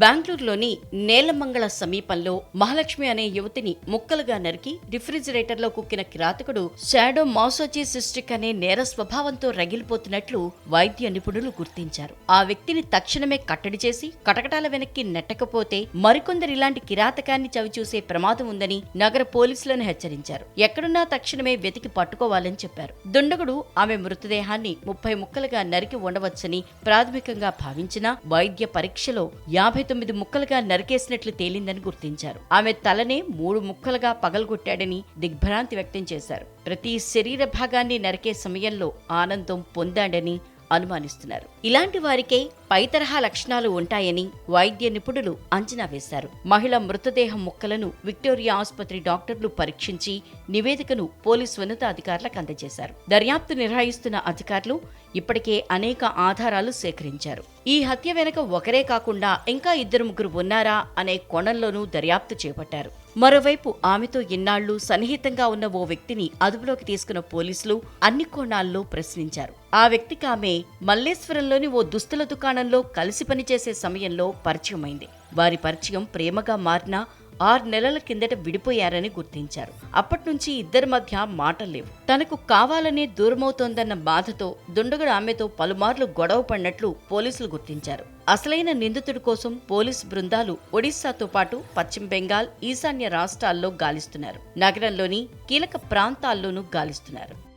బెంగళూరులోని నేలమంగళ సమీపంలో మహాలక్ష్మి అనే యువతిని ముక్కలుగా నరికి రిఫ్రిజిరేటర్లో కుక్కిన కిరాతకుడు షాడో మాసోచిసిస్టిక్ అనే నేర స్వభావంతో రగిలిపోతున్నట్లు వైద్య నిపుణులు గుర్తించారు. ఆ వ్యక్తిని తక్షణమే కట్టడి చేసి కటకటాల వెనక్కి నెట్టకపోతే మరికొందరు ఇలాంటి కిరాతకాన్ని చవిచూసే ప్రమాదం ఉందని నగర పోలీసులను హెచ్చరించారు. ఎక్కడున్నా తక్షణమే వెతికి పట్టుకోవాలని చెప్పారు. దుండగుడు ఆమె మృతదేహాన్ని ముప్పై ముక్కలుగా నరికి ఉండవచ్చని ప్రాథమికంగా భావించినా వైద్య పరీక్షలో యాభై తొమ్మిది ముక్కలుగా నరికేసినట్లు తేలిందని గుర్తించారు. ఆమె తలనే మూడు ముక్కలుగా పగలగొట్టాడని దిగ్భ్రాంతి వ్యక్తం చేశారు. ప్రతి శరీర భాగాన్ని నరికే సమయంలో ఆనందం పొందాడని అనుమానిస్తున్నారు. ఇలాంటి వారికే పై తరహా లక్షణాలు ఉంటాయని వైద్య నిపుణులు అంచనా వేశారు. మహిళ మృతదేహం ముక్కలను విక్టోరియా ఆసుపత్రి డాక్టర్లు పరీక్షించి నివేదికను పోలీసు ఉన్నతాధికారులకు అందజేశారు. దర్యాప్తు నిర్వహిస్తున్న అధికారులు ఇప్పటికే అనేక ఆధారాలు సేకరించారు. ఈ హత్య వెనుక ఒకరే కాకుండా ఇంకా ఇద్దరు ముగ్గురు ఉన్నారా అనే కోణంలోనూ దర్యాప్తు చేపట్టారు. మరోవైపు ఆమెతో ఇన్నాళ్ళు సన్నిహితంగా ఉన్న ఓ వ్యక్తిని అదుపులోకి తీసుకున్న పోలీసులు అన్ని కోణాల్లో ప్రశ్నించారు. ఆ వ్యక్తికి ఆమె మల్లేశ్వరంలోని ఓ దుస్తుల దుకాణంలో కలిసి పనిచేసే సమయంలో పరిచయమైంది. వారి పరిచయం ప్రేమగా మారినా ఆరు నెలల కిందట విడిపోయారని గుర్తించారు. అప్పటినుంచి ఇద్దరి మధ్య మాటలు లేవు. తనకు కావాలనే దూరమవుతోందన్న బాధతో దుండగుడు ఆమెతో పలుమార్లు గొడవ పడినట్లు పోలీసులు గుర్తించారు. అసలైన నిందితుడి కోసం పోలీసు బృందాలు ఒడిశాతో పాటు పశ్చిమ బెంగాల్ ఈశాన్య రాష్ట్రాల్లో గాలిస్తున్నారు. నగరంలోని కీలక ప్రాంతాల్లోనూ గాలిస్తున్నారు.